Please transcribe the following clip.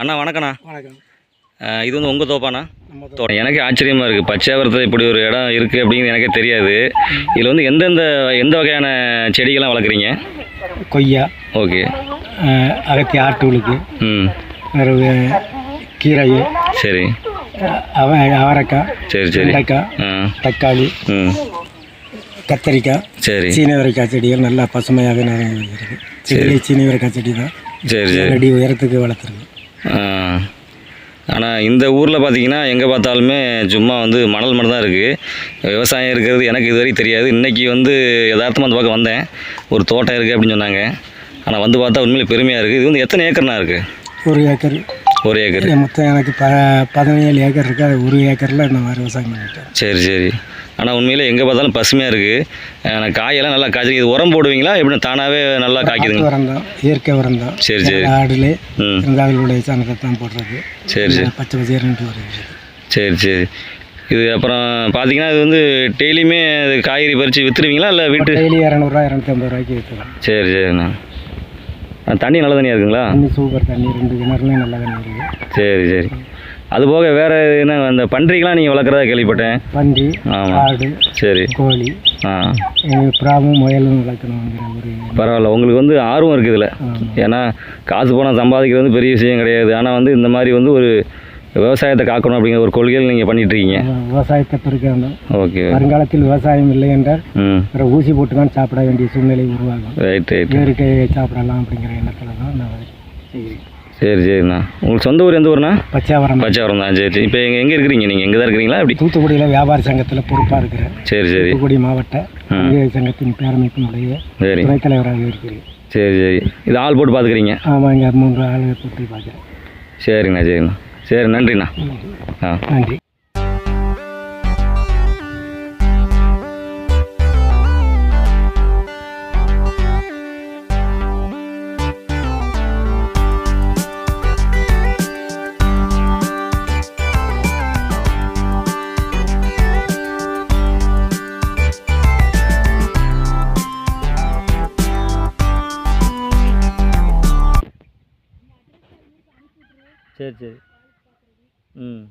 அண்ணா வணக்கண்ணா வணக்கம். இது வந்து உங்கள் தோப்பாண்ணா? தோட்டம். எனக்கு ஆச்சரியமாக இருக்குது பச்சாவரத்தில் இப்படி ஒரு இடம் இருக்குது அப்படிங்கிறது எனக்கே தெரியாது. இதில் வந்து எந்தெந்த எந்த வகையான செடிகள்லாம் வளர்க்குறீங்க? கொய்யா ஓகே. அகத்தி ஆட்டுகளுக்கு. ம். வேறு கீரை சரி. அஹ், அவ அவரைக்காய் சரி சரி. வெண்டைக்காய் தக்காளி ம். கத்தரிக்காய் சரி. சீனிவரைக்காய் செடிகள் நல்லா பசுமையாக நிறைய இருக்குது. சீனிவரைக்காய் செடி தான் சரி சரி. அடி உயரத்துக்கு வளர்த்துருக்கு ஆனால் இந்த ஊரில் பார்த்தீங்கன்னா எங்கே பார்த்தாலுமே சும்மா வந்து மணல் மணம் தான் இருக்குது விவசாயம் இருக்கிறது எனக்கு இது வரைக்கும் தெரியாது. இன்றைக்கி வந்து யதார்த்தமாக அந்த பக்கம் வந்தேன். ஒரு தோட்டம் இருக்குது அப்படின்னு சொன்னாங்க. ஆனால் வந்து பார்த்தா உண்மையிலே பெருமையாக இருக்குது இது வந்து எத்தனை ஏக்கர்னா இருக்குது ஒரு ஏக்கர். ஒரு ஏக்கர். மொத்தம் எனக்கு ப பதினேழு ஏக்கர் இருக்குது அது ஒரு ஏக்கரில் இந்த மாதிரி விவசாயம் பண்ணிட்டேன். சரி சரி. ஆனால் உண்மையிலே எங்கே பார்த்தாலும் பசுமையாக இருக்குது காயெல்லாம் நல்லா காய்ச்சி இது உரம் போடுவீங்களா? எப்படி தானாகவே நல்லா காய்க்குதுங்க உரம் தான். இயற்கை உரம் தான். சரி சரி. ஆடுலே ம். இருந்தாங்களுடைய சாணத்தை தான் போடுறது. சரி சரி. பச்சை பச்சையன்ட்டு வருது சரி சரி. இது அப்புறம் பார்த்தீங்கன்னா இது வந்து டெய்லியுமே காய்கறி பறித்து விற்றுருவீங்களா இல்லை வீட்டு டெய்லி இரநூறுவா இரநூத்தி ஐம்பது ரூபாய்க்கு விற்றுலாம் சரி சரிண்ணா. தண்ணி நல்ல தண்ணியாக இருக்குங்களா? தண்ணி சூப்பர் தண்ணி ரெண்டு கிணறுலையும் நல்ல தண்ணி இருக்குது சரி சரி. அது போக வேறு என்ன அந்த பன்றிக்கெலாம் நீங்கள் வளர்க்குறதா கேள்விப்பட்டேன். பன்றி ஆடு சரி. கோழி ஆ. முயலும் ஒரு பரவாயில்ல உங்களுக்கு வந்து ஆர்வம் இருக்குது இதில் ஆமா. ஏன்னா காசு பணம் சம்பாதிக்கிறது வந்து பெரிய விஷயம் கிடையாது. ஆனால் வந்து இந்த மாதிரி வந்து ஒரு விவசாயத்தை காக்கணும் அப்படிங்கிற ஒரு கொள்கையில் நீங்கள் பண்ணிகிட்ருக்கீங்க விவசாயத்தை பெருக்கணும் ஓகே. வருங்காலத்தில் விவசாயம் இல்லை என்றால் ஊசி போட்டு தான் சாப்பிட வேண்டிய சூழ்நிலை உருவாகும். ரைட் ரைட் இயற்கை சாப்பிடலாம் அப்படிங்கிற எண்ணத்தில் தான் நான் செய்கிறேன். சரி சரிண்ணா. உங்களுக்கு சொந்த ஊர் எந்த ஊர்ண்ணா? பச்சாவரம் பச்சாவரம் தான். சரி இப்போ எங்கே எங்கே இருக்கிறீங்க நீங்கள் எங்கே தான் இருக்கிறீங்களா? எப்படி? தூத்துக்குடியில் வியாபார சங்கத்தில் பொறுப்பாக இருக்கிறேன். சரி சரி. தூத்துக்குடி மாவட்ட சங்கத்தின் பேரமைப்பினுடைய சரி. துணைத் தலைவராக இருக்கிறேன். சரி சரி. இது ஆள் போட்டு பார்த்துக்கிறீங்க ஆமாம் இங்கே மூன்று ஆளுங்க சுற்றி பார்க்குறேன். சரிண்ணா சரிண்ணா. சரி நன்றிண்ணா. ஆ. நன்றி. சரி சரி. ம்